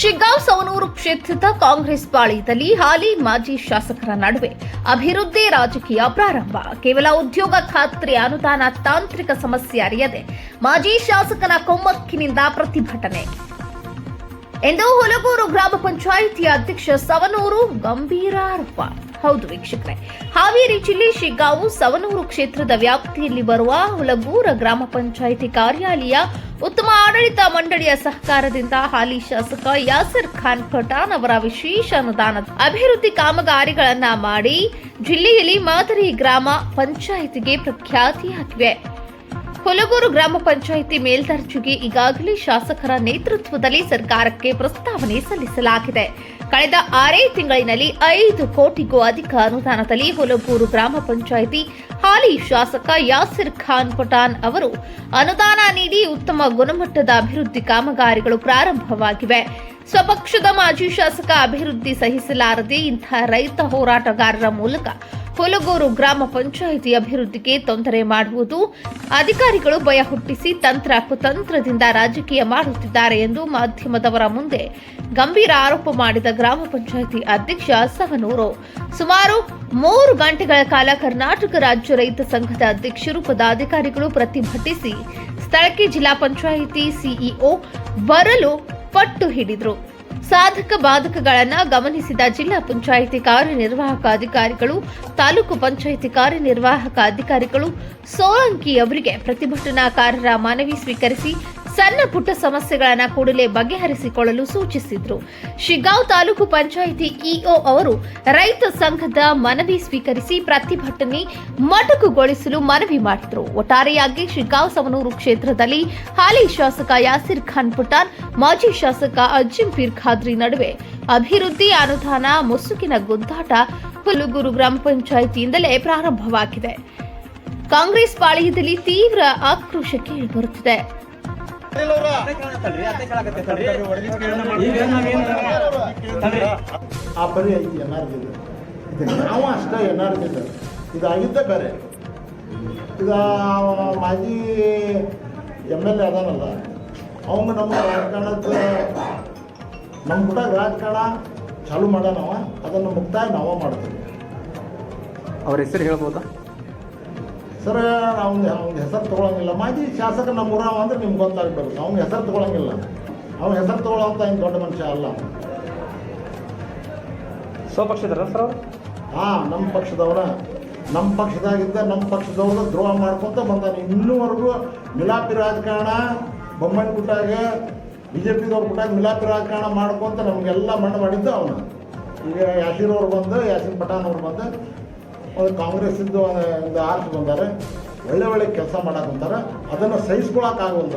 ಶಿಗ್ಗಾಂವ್ ಸವನೂರು ಕ್ಷೇತ್ರದ ಕಾಂಗ್ರೆಸ್ ಪಾಳಿಯದಲ್ಲಿ ಹಾಲಿ ಮಾಜಿ ಶಾಸಕರ ನಡುವೆ ಅಭಿವೃದ್ಧಿ ರಾಜಕೀಯ ಪ್ರಾರಂಭ. ಕೇವಲ ಉದ್ಯೋಗ ಖಾತ್ರಿ ಅನುದಾನ ತಾಂತ್ರಿಕ ಸಮಸ್ಯೆ ಅರಿಯದೆ ಮಾಜಿ ಶಾಸಕನ ಕೊಮ್ಮಕ್ಕಿನಿಂದ ಪ್ರತಿಭಟನೆ. ಎಂದು ಹುಲಗೂರು ಗ್ರಾಮ ಪಂಚಾಯಿತಿ ಅಧ್ಯಕ್ಷ ಸವನೂರು ಗಂಭೀರ ಆರೋಪ ಹೌದು ವೀಕ್ಷಕರೇ. ಹಾವೇರಿ ಜಿಲ್ಲೆ ಶಿಗ್ಗಾವು ಸವನೂರು ಕ್ಷೇತ್ರದ ವ್ಯಾಪ್ತಿಯಲ್ಲಿ ಬರುವ ಹುಲಗೂರ ಗ್ರಾಮ ಪಂಚಾಯಿತಿ ಕಾರ್ಯಾಲಯ ಉತ್ತಮ ಆಡಳಿತ ಮಂಡಳಿಯ ಸಹಕಾರದಿಂದ ಹಾಲಿ ಶಾಸಕ ಯಾಸರ್ ಖಾನ್ ಪಠಾಣ್ ಅವರ ವಿಶೇಷ ಅನುದಾನದ ಅಭಿವೃದ್ಧಿ ಕಾಮಗಾರಿಗಳನ್ನ ಮಾಡಿ ಜಿಲ್ಲೆಯಲ್ಲಿ ಮಾದರಿ ಗ್ರಾಮ ಪಂಚಾಯಿತಿಗೆ ಪ್ರಖ್ಯಾತಿಯಾಗಿವೆ ಹುಲಗೂರು ಗ್ರಾಮ ಪಂಚಾಯಿತಿ ಮೇಲ್ದರ್ಜೆಗೆ ಈಗಾಗಲೇ ಶಾಸಕರ ನೇತೃತ್ವದಲ್ಲಿ ಸರ್ಕಾರಕ್ಕೆ ಪ್ರಸ್ತಾವನೆ ಸಲ್ಲಿಸಲಾಗಿದೆ. ಕಳೆದ ಆರೇ ತಿಂಗಳಿನಲ್ಲಿ ಐದು ಕೋಟಿಗೂ ಅಧಿಕ ಅನುದಾನದಲ್ಲಿ ಹೊಲಬೂರು ಗ್ರಾಮ ಪಂಚಾಯಿತಿ ಹಾಲಿ ಶಾಸಕ ಯಾಸಿರ್ ಖಾನ್ ಪಠಾಣ್ ಅವರು ಅನುದಾನ ನೀಡಿ ಉತ್ತಮ ಗುಣಮಟ್ಟದ ಅಭಿವೃದ್ಧಿ ಕಾಮಗಾರಿಗಳು ಪ್ರಾರಂಭವಾಗಿವೆ. ಸ್ವಪಕ್ಷದ ಮಾಜಿ ಶಾಸಕ ಅಭಿವೃದ್ಧಿ ಸಹಿಸಲಾರದೆ ಇಂಥ ರೈತ ಹೋರಾಟಗಾರರ ಮೂಲಕ ಹುಲಗೂರು ಗ್ರಾಮ ಪಂಚಾಯಿತಿ ಅಭಿವೃದ್ಧಿಗೆ ತೊಂದರೆ ಮಾಡುವುದು. ಅಧಿಕಾರಿಗಳು ಭಯ ಹುಟ್ಟಿಸಿ ತಂತ್ರ ಕುತಂತ್ರದಿಂದ ರಾಜಕೀಯ ಮಾಡುತ್ತಿದ್ದಾರೆ ಎಂದು ಮಾಧ್ಯಮದವರ ಮುಂದೆ ಗಂಭೀರ ಆರೋಪ ಮಾಡಿದ ಗ್ರಾಮ ಪಂಚಾಯಿತಿ ಅಧ್ಯಕ್ಷ ಸಹನೂರು. ಸುಮಾರು ಮೂರು ಗಂಟೆಗಳ ಕಾಲ ಕರ್ನಾಟಕ ರಾಜ್ಯ ರೈತ ಸಂಘದ ಅಧ್ಯಕ್ಷರು ಪದಾಧಿಕಾರಿಗಳು ಪ್ರತಿಭಟಿಸಿ ಸ್ಥಳಕ್ಕೆ ಜಿಲ್ಲಾ ಪಂಚಾಯಿತಿ ಸಿಇಒ ಬರಲು ಪಟ್ಟು ಹಿಡಿದ್ರು. ಸಾಧಕ ಬಾಧಕಗಳನ್ನ ಗಮನಿಸಿದ ಜಿಲ್ಲಾ ಪಂಚಾಯಿತಿ ಕಾರ್ಯನಿರ್ವಾಹಕ ಅಧಿಕಾರಿಗಳು, ತಾಲೂಕು ಪಂಚಾಯಿತಿ ಕಾರ್ಯನಿರ್ವಾಹಕ ಅಧಿಕಾರಿಗಳು, ಸೋಲಂಕಿ ಅವರಿಗೆ ಪ್ರತಿಭಟನಾಕಾರರ ಮನವಿ ಸ್ವೀಕರಿಸಿ ಸಣ್ಣ ಪುಟ್ಟ ಸಮಸ್ಯೆಗಳನ್ನು ಕೂಡಲೇ ಬಗೆಹರಿಸಿಕೊಳ್ಳಲು ಸೂಚಿಸಿದ್ರು. ಶಿಗಾವ್ ತಾಲೂಕು ಪಂಚಾಯಿತಿ ಇಒ ಅವರು ರೈತ ಸಂಘದ ಮನವಿ ಸ್ವೀಕರಿಸಿ ಪ್ರತಿಭಟನೆ ಮೊಟಕುಗೊಳಿಸಲು ಮನವಿ ಮಾಡಿದ್ರು. ಒಟ್ಟಾರೆಯಾಗಿ ಶಿಗಾವ್ ಸವನೂರು ಕ್ಷೇತ್ರದಲ್ಲಿ ಹಾಲಿ ಶಾಸಕ ಯಾಸಿರ್ ಖಾನ್ ಪುಟಾನ್, ಮಾಜಿ ಶಾಸಕ ಅಜ್ಜಿಂ ಪೀರ್ ಖಾದ್ರಿ ನಡುವೆ ಅಭಿವೃದ್ಧಿ ಅನುದಾನ ಮುಸುಕಿನ ಗುದ್ದಾಟ ಹುಲುಗೂರು ಗ್ರಾಮ ಪಂಚಾಯಿತಿಯಿಂದಲೇ ಪ್ರಾರಂಭವಾಗಿದೆ. ಕಾಂಗ್ರೆಸ್ ಪಾಳಯದಲ್ಲಿ ತೀವ್ರ ಆಕ್ರೋಶಕ್ಕೆ ತಡ್ರಿ. ಆ ಪರಿ ಐತಿ ಎನ್ ಆರ್ ಇದು ನಾವು ಅಷ್ಟೇ ಎನ್ ಆರ್ ಇದು ಇದಾಗಿದ್ದೇ ಬೇರೆ. ಈಗ ಮಾಜಿ ಎಂ ಎಲ್ ಎ ಅದಾನಲ್ಲ ಅವಂಗ ನಮ್ಮ ರಾಜಕಾರಣದ ನಮ್ಮ ಕೂಡ ರಾಜಕಾರಣ ಚಾಲು ಮಾಡೋಣವ. ಅದನ್ನು ಮುಕ್ತಾಯ ನಾವ ಮಾಡ್ತೀವಿ. ಅವ್ರ ಹೆಸರು ಹೇಳ್ಬೋದಾ? ಸರ್ ಅವ್ನ ಅವ್ನ ಹೆಸರು ತೊಗೊಳಂಗಿಲ್ಲ. ಮಾಜಿ ಶಾಸಕ ನಮ್ಮ ಊರವ ಅಂದ್ರೆ ನಿಮ್ಗೆ ಗೊತ್ತಾಗ್ಬೇಕು ಅವ್ನ ಹೆಸರು ತೊಗೊಳಂಗಿಲ್ಲ. ಅವ್ನ ಹೆಸರು ತೊಗೊಳಂತ ಏನು ದೊಡ್ಡ ಮನುಷ್ಯ ಅಲ್ಲ. ಸ್ವಪಕ್ಷದರ ಸರ್ ಹಾಂ ನಮ್ಮ ಪಕ್ಷದವರ. ನಮ್ಮ ಪಕ್ಷದಾಗಿದ್ದ ನಮ್ಮ ಪಕ್ಷದವ್ರು ದ್ರೋಹ ಮಾಡ್ಕೊತ ಬಂದಾನೆ ಇನ್ನೂವರೆಗೂ ಮಿಲಾಪಿ ರಾಜಕಾರಣ ಬೊಮ್ಮನ ಕುಟ್ಟಾಗ ಬಿ ಜೆ ಪಿದವ್ರ ಕುಟ್ಟಾಗ ಮಿಲಾಪಿ ರಾಜಕಾರಣ ಮಾಡ್ಕೊತ ನಮಗೆಲ್ಲ ಮಣ್ಣು ಮಾಡಿದ್ದು ಅವನು. ಈಗ ಯಾಸೀರ್ ಅವ್ರು ಬಂದು ಯಾಸೀನ್ ಪಠಾಣ್ ಅವ್ರು ಬಂದು ಒಂದು ಕಾಂಗ್ರೆಸ್ಸಿಂದು ಒಂದು ಆರ್ಸ್ ಬಂದಾರೆ ಒಳ್ಳೆ ಒಳ್ಳೆ ಕೆಲಸ ಬಂದಾರೆ ಅದನ್ನು ಸಹಿಸ್ಕೊಳಕ್ಕಾಗುವಂಥ